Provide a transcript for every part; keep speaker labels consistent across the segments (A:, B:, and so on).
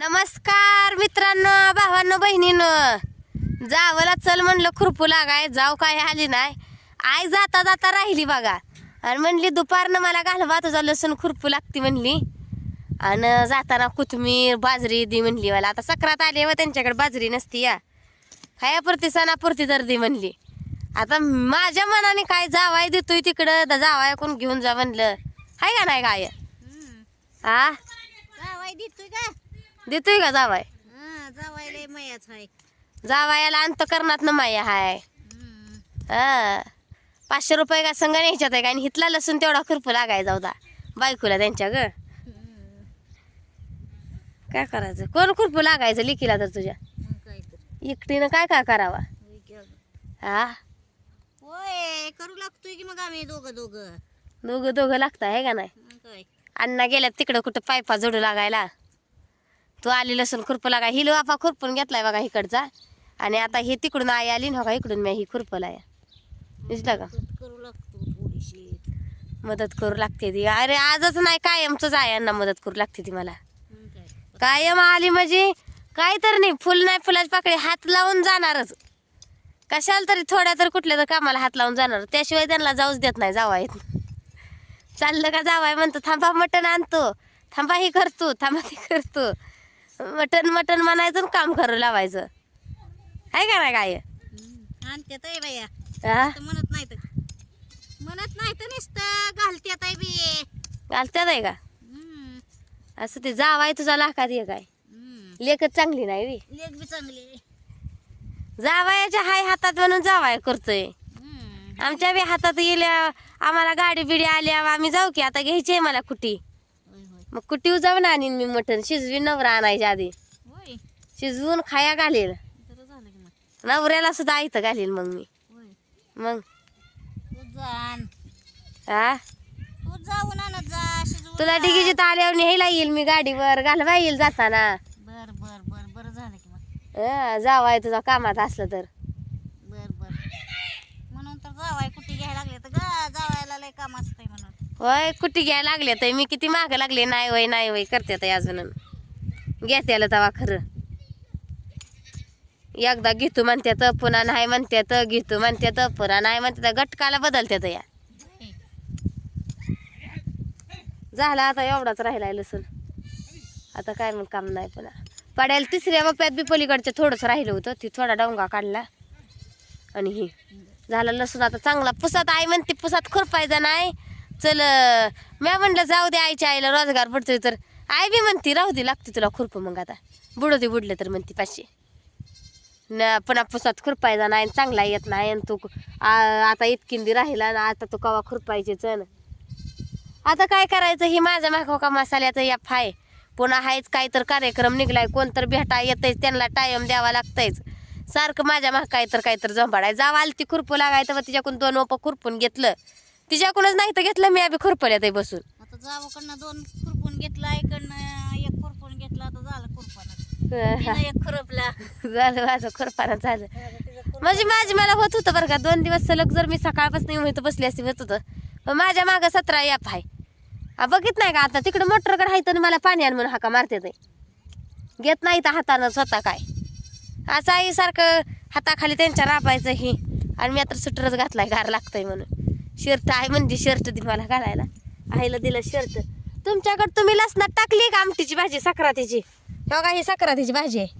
A: नमस्कार मित्रांनो भावांनो बहिणीनं. जावला चल म्हणलं खुरपू लागाय जाऊ काय आली नाही. आई जाता जाता राहिली बघा. आणि म्हणली दुपारनं मला घालवा तुझा लसूण खुरपू लागती म्हणली. आणि जाताना कोथमीर बाजरी दी म्हणली मला. आता सक्रात आली व त्यांच्याकडे बाजरी नसती या. खायापुरती सणापुरती तर दी म्हणली. आता माझ्या मनाने काय जावाय देतोय तिकडं द जावाय कोण घेऊन जा म्हणलं. हाय का नाही काय हा
B: जावाय देतोय का?
A: देतोय का जावाय?
B: हा जावाय लय मयाच आहे
A: जावायाला अंतकरणात न माया हाय. हा. पाचशे रुपये का संघ न्यायच्यात आहे का? आणि हितला लसूण तेवढा खुरपू लागाय जाऊ दा. बायकोला त्यांच्या ग. काय करायचं? कोण खुरपू लागायचं लिकीला तर तुझ्या?
B: मग काय
A: एकटीनं काय काय करावा. हा?
B: होय करू लागतोय की मग आम्ही दोघं दोघं.
A: दोघं दोघं लागतं आहे का नाही? अण्णा गेल्यात तिकडं कुठं पायपा जोडू लागायला. तू आली लसूण खुरपू लागा हिल वाफा खुरपून घेतलाय बघा इकडचा आणि आता हे तिकडून आई आली ना का इकडून मी ही खुरपला या दिसलं का?
B: मदत करू लागतो थोडीशी.
A: मदत करू लागते ती. अरे आजच नाही कायमच यांना मदत करू लागते ती मला. कायम आली म्हणजे काय तर नाही फुल नाही फुलाची पाकळी हात लावून जाणारच. कशाला तरी थोड्या तर कुठल्या तर कामाला हात लावून जाणार. त्याशिवाय त्यांना जाऊच देत नाही जावा येत. चाललं का जावाय म्हणतो थांबा मटण आणतो. थांबा हे करतो थांबा ते करतो मटण मटण म्हणायचं आणि काम करू लावायचं. आहे का नाही काय?
B: बाया.
A: हा
B: तर म्हणत नाही तर. म्हणत नाही तर नुसतं घालत्यात आहे बी.
A: घालत्यात आहे का?
B: हम्म.
A: असं ते जावाय तुझा लाखात ये काय
B: हम्म.
A: लेखच चांगली नाही बी.
B: लेक बी चांगली
A: जावायाच्या हाय हातात म्हणून जावाय करतोय.
B: हम्म.
A: आमच्या बी हातात गेल्या आम्हाला गाडी बिडी आल्या आम्ही जाऊ की आता घ्यायची आहे मला
B: होय
A: मग कुटी जाऊन आणीन मी मटण शिजवी नवरा आणायच्या आधी.
B: होय.
A: शिजवून खाया घालेल.
B: तर झालं की मग.
A: नवऱ्याला सुद्धा इथं घालील मग मी.
B: होय.
A: मग?
B: तू जाण.
A: हा
B: तू जाऊन आणत जा शिजवून
A: तुला
B: आण.
A: डिगीची आल्यावर न्यायला येईल मी गाडीवर. घालवा येईल जाताना.
B: बर बर बर बर झालं की मग.
A: जावाय तुझा कामात असलं तर
B: बर बर म्हणून तर जावाय कुठे घ्यायला लागले तर गा जावायला लय काम असतंय
A: वय कुठे घ्यायला लागले तर मी किती माग लागले? नाही वय नाही वय करते तर अजून. घेत्याला तवा खरं. एकदा घेतो म्हणतात पुन्हा नाही म्हणतात घेतो म्हणतात पुन्हा नाही म्हणतात गटकाला बदलतात या. झाला आता एवढाच राहिलाय लसूण. आता काय मग काम नाही पुन्हा. पाड्याला तिसऱ्या बाप्यात बी पलीकडचं थोडंसं राहिलं होतं ती थोडा डोंगा काढला. आणि ही झालं लसूण आता चांगला पुसात आई म्हणते पुसात खुरपायचा नाही. चल म्या म्हणलं जाऊ दे आईच्या आईला रोजगार पडतोय तर. आई बी म्हणती राहू दे लागते तुला खुरप मग आता. बुडू दे तर म्हणते पाचशे. न पुन्हा पुसात खुरपायचा नाही आणि चांगला येत नाही आणि तू आता आता इतकिंदी राहिला ना आता तू कवा खुरपायचे चण आता काय करायचं ही माझ्या मागो का मसाल्याचं या फाय. पुन्हा हायच काय तर कार्यक्रम निघलाय कोण तर भेटा येतच त्यांना टाइम द्यावा लागतंयच. सारखं माझ्या माग काय तर काय तर झोंबाडाय. जावा आलती खुरपू लागायचं मग तिच्याकडून दोन ओप खुरपून घेतलं. तिच्याकडूनच नाही तर घेतलं मी अभि खुरपल्यात बसून.
B: आता जावाकडनं दोन खुरपून घेतला इकडनं एक खुरपून घेतला आता झालं खुरपानं एक खुरपला.
A: झालं माझं खुरपानं झालं. म्हणजे माझी मला होत होतं बरं का दोन दिवस सलग जर मी सकाळपासून येऊन इथं बसली असती होत होतं. पण माझ्या मागं सतरा याप आहे. आ, बघित नाही का आता तिकडं मोटरकडे आहे तर मला पाणी आण म्हणून हाका मारते ते. घेत नाही तर हातानं स्वतः काय. असं आई सारखं हाताखाली त्यांच्या राबायचं ही. आणि मी आता सुटरच घातलाय गार लागतंय म्हणून. शर्ट आहे म्हणजे शर्ट दे मला घालायला. आईला दिलं शर्ट. तुमच्याकडे तुम्ही लसणात टाकली का आमटीची भाजी सक्रातीची? हो का ही सक्रातीची भाजी आहे?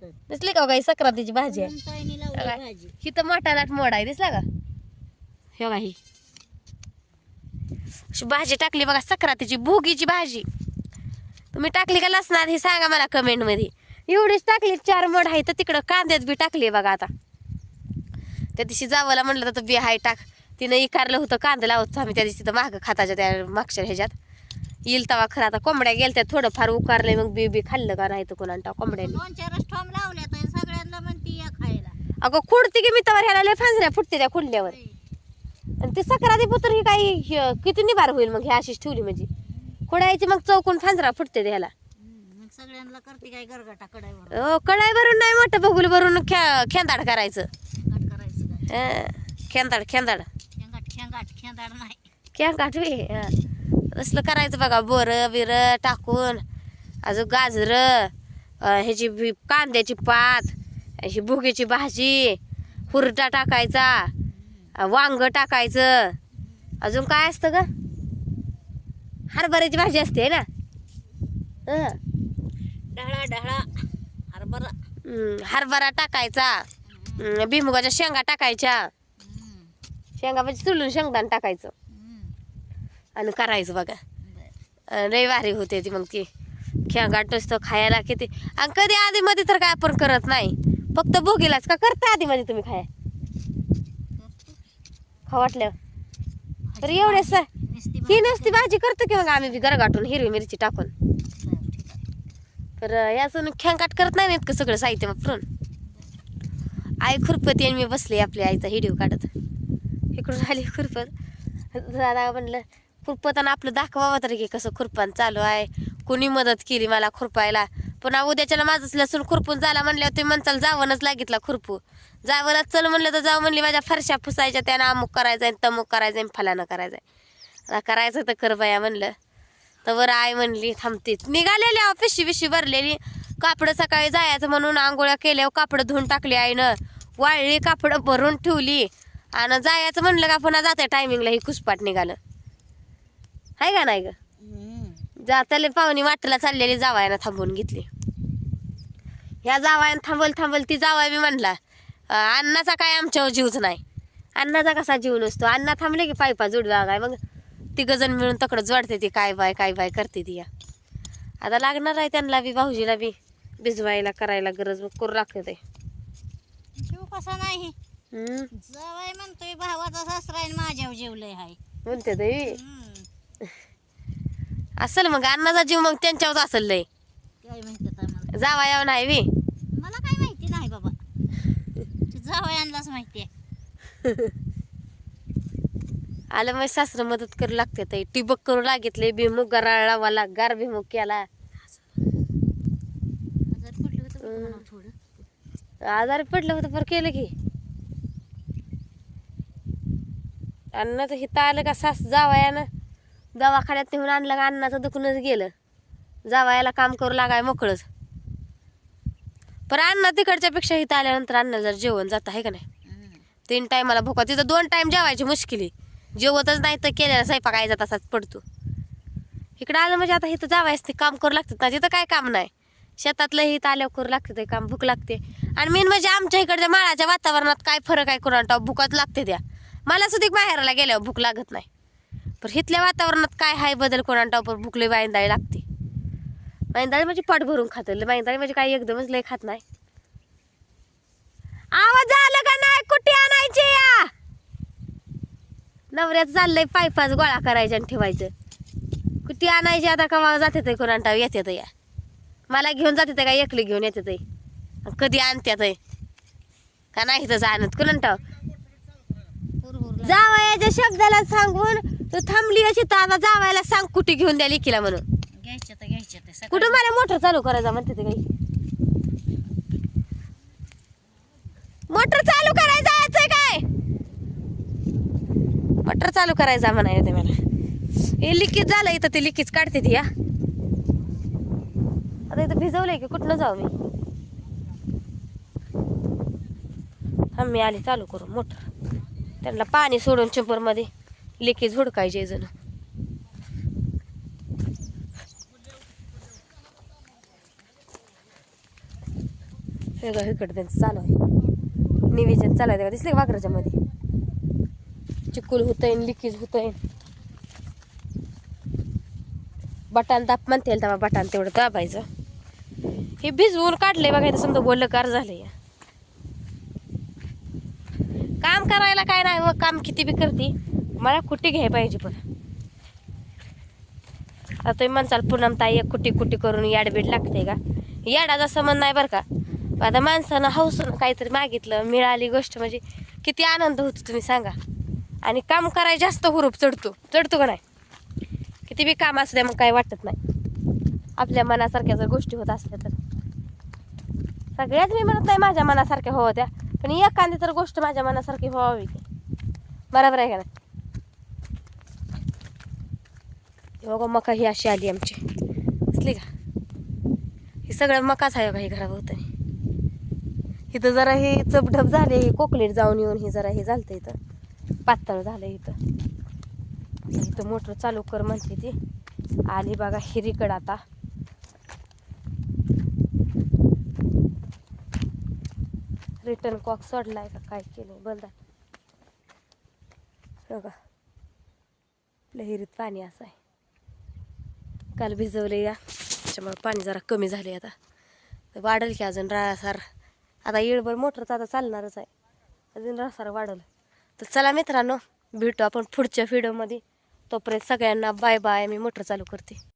B: का
A: दिसली का ही सक्रातीची भाजी आहे?
B: हो
A: ही तर मोठा लाट मोड आहे दिसला का? हो का ही? अशी भाजी टाकली बघा सक्रातीची भोगीची भाजी. तुम्ही टाकली का लसणार ही सांगा मला कमेंटमध्ये. एवढीच टाकली चार मोड आहे तर तिकडं कांद्यात बी टाकली बघा आता. त्या दिवशी जावला म्हणलं तर बी हाय टाक. तिनं इकारलं होतं कांदा लावत आम्ही त्या दिवशी तर मागं खाताच्या त्या मागच्या ह्याच्यात. येईल तवा खरं आता कोंबड्या गेलत्या थोडं फार उकारलंय मग बी बी खाल्लं का नाही तर कोणाला कोंबड्याने.
B: दोन चारच ठोम लावल्या तर सगळ्यांना म्हणती या खायला.
A: अगं खुडती की मी तवर ह्याला लय फांजऱ्या फुटते त्या खुडल्यावर आणि ती सक्राती पुत्र ही काही ह्य- किती निभार होईल मग ही अशीच ठेवली म्हणजे? खुडायची मग चौकून फांजरा फुटते त्याला
B: हम्म, मग सगळ्यांना करते काय गरगाटा कडाईवर
A: अ, कढाई भरून नाही मोठं बघूल भरून खे खेंदाड करायचं. खेंदाड खेंदाड.
B: खेंगाट नाही.
A: खेंगाट बी असलं करायचं बघा बोर बिर टाकून अजून गाजरं ह्याची कांद्याची पात अशी भुगीची भाजी हुरडा टाकायचा वांग टाकायचं. अजून काय असतं ग? हरभऱ्याची भाजी असते ना? हं.
B: ढाळा ढाळा हरभरा.
A: हं, हरभरा टाकायचा. भुईमुगाच्या शेंगा टाकायच्या
B: हम्म.
A: शेंगा म्हणजे चुलून शेंगदाण टाकायचं
B: हम्म.
A: आणि करायचं बघा
B: बरं.
A: लय भारी होते ती मग ती खेळगाट असतो खायला किती आणि कधी आधी मध्ये तर काय आपण करत नाही फक्त भोगीलाच का करता आधी मध्ये तुम्ही खाय खा वाटलं तर एवढेच
B: नुसती
A: ही नसती भाजी करतो की मग आम्ही बी गरगाटून हिरवी मिरची टाकून
B: बरं, ठीक आहे.
A: तर याचं खेळगाट करत नाही ना इतकं सगळं साहित्य वापरून आई खुरपत आणि मी बसले आपल्या आईचा हिडिओ काढत. इकडून आली खुरपत. दादा म्हणलं खुरपताना आपलं दाखवावं तर की कसं खुरपान चालू आहे. कुणी मदत केली मला खुरपायला? पुन्हा उद्याच्याला माझंच लसूण खुरपून झाला म्हणल्यावर ते म्हणचाल जावनच लागितला खुरपू. जावं चल म्हणलं तर जाऊ म्हणली माझ्या फरशा फुसायच्या त्यानं अमुक करायचं आणि तमुक करायचं आणि फलानं करायचं आता करायचं तर कर बाया म्हणलं. तर बरं आई म्हणली थांबतीच निघालेली अहो, पिशी पिशी भरलेली. कापडं सकाळी जायचं म्हणून आंघोळ्या केल्यावर कापडं धुवून टाकली आईनं. वाळली कापडं भरून ठेवली आणि जायचं म्हणलं का पुन्हा जाते टायमिंगला ही कुसपाट निघालं. आहे का नाही ग? जाताले पाहुणी वाटेला चाललेली जावायनं थांबवून घेतली. ह्या जावायनं थांबल थांबल ती जावाय मी म्हणला अन्नाचा अण्णाचा काय आमच्यावर जीवच नाही. अण्णाचा कसा जीव नसतो? अण्णा थांबले की पायपा जुडवा काय मग ती गजन मिळून तकडं जोडते ती काय बाय काय बाय करते ती या. आता लागणार आहे त्यांना बी भाऊजीला बी भिजवायला करायला गरज मग करू लागते
B: जीव कसा नाही?
A: हम्म,
B: जवाय म्हणतोय भावाचा सासरा आहे माझ्यावर जेवलंय हाय.
A: म्हणते ते.
B: हम्म.
A: असेल मग अण्णाचा जीव मग त्यांच्यावर असेल लय.
B: काय म्हणतात आम्हाला.
A: जावाया नाही बी.
B: मला काय माहिती नाही बाबा. ते जावयांनाच माहिती आहे.
A: आलं मग सासरं मदत करू लागते ताई. टिबक करू लागितले भीमुग गराळा वाला गार भीमुग केला.
B: जर पडलं होतं बघ म्हणावं थोडं
A: आजारी पडलं होतं पर केलं की. अन्नाचं हित आलं का सास जावायानं. दवाखान्यात नेऊन आणलं का अन्नाचं दुखूनच गेलं. जावायाला काम करू लागाय मोकळंच. पण अण्णा तिकडच्या पेक्षा इथं आल्यानंतर अण्णा जर जेवण जात आहे का नाही? तीन टायमाला भुका. तिथं दोन टाइम जेवायची मुश्किली जेवतच नाही तर केलेला स्वयंपाक आयचा तसाच पडतो. इकडं आलं म्हणजे आता इथं जावायच ते काम करू लागतात ना तिथं काय काम नाही. शेतातलं हित आल्यावर करू लागते ते काम भूक लागते. आणि मेन म्हणजे आमच्या इकडच्या माळाच्या वातावरणात काय फरक आहे कुणाला भुकात लागते त्या. मला सुद्धा बाहेरला गेल्यावर भूक लागत नाही. पण इथल्या वातावरणात काय हाय बदल कोणाला पर भूक लई बायंदाळी लागते. वाईंदाळी म्हणजे पाठ भरून खातं. वाईंदाळी म्हणजे काय एकदमच लय खात नाही. आवाज आला का नाही? कुठे आणायचे या? नवऱ्यात चाललंय पायपाच गोळा करायचे आणि ठेवायचं. कुठे आणायचे आता? कवा जाते ते कोणाला येते या. मला घेऊन जाते का एकली घेऊन येते ते? कधी आणत्यात का नाही तसं आणत
B: हुरहुरला.
A: जावयाच्या शब्दाला सांगून तू थांबली अशी तर आता जावायला सांग कुठे घेऊन द्या लिखीला म्हणून. कुठं मला मोटर चालू करायचा म्हणते ते काही? मोटर चालू करायचा काय? मोटर चालू करायचा म्हणाय ते मला. हे लिकीज झालं इथं ते लिकीज काढते ती या आता इथं भिजवलंय की कुठनं जाऊ मी? आम्ही आले चालू करू मोटर. त्यांना पाणी सोडून चिंपरमध्ये लिकेज हुडकायचे जण. हे बघा, इकडं त्यांचं चालू आहे. निवेदन चालू आहे. तेव्हा दिसले वाघराच्या मध्ये? चिकुल होतंय लिकीज होतंय. बटान तापमान तेल तेव्हा बटान तेवढं दाबायचं हे भिजवून काढलंय बघायचं समजा बोललं कार झालंय. या करायला काय नाही मग काम किती बी करते. मला कुठे घ्याय पाहिजे पण. आता तुम्ही म्हणसाल पूनम ताई एक कुटी कुटी करून याडबीड लागते का? याडाचा समज नाही बरं का? आता माणसानं हौसून काहीतरी मागितलं मिळाली गोष्ट म्हणजे किती आनंद होतो तुम्ही सांगा. आणि काम करायला जास्त हुरूप चढतो. चढतो का नाही? किती बी काम असू द्या मग काही वाटत नाही. आपल्या मनासारख्या जर गोष्टी होत असल्या तर. सगळ्याच मी म्हणत नाही माझ्या मनासारख्या हो त्या पण एखादी तर गोष्ट माझ्या मनासारखी व्हावी. की बरोबर आहे का नाही? बघा मका ही अशी आली आमची. असली का? हे सगळं मकाच आहे काही घराभोवतानी. इथं जरा हे चपढप झाले हे कोकलेट जाऊन येऊन हे जरा हे झालं इथं. पातळ झालं इथं. इथं मोटर चालू कर म्हणते ती. आली बघा हिरीकड आता. रिटर्न कॉक सोडलाय का काय केलंय? बंद आहे बघा. लहिरीत पाणी असं आहे. काल भिजवले या. त्याच्यामुळे पाणी जरा कमी झाले आता. तर वाढेल की अजून रासार. आता येळभर तर आता चालणारच आहे. अजून रासार वाढल. तर चला मित्रांनो भेटू आपण पुढच्या व्हिडिओमध्ये तोपर्यंत सगळ्यांना बाय बाय मी मोटर चालू करते.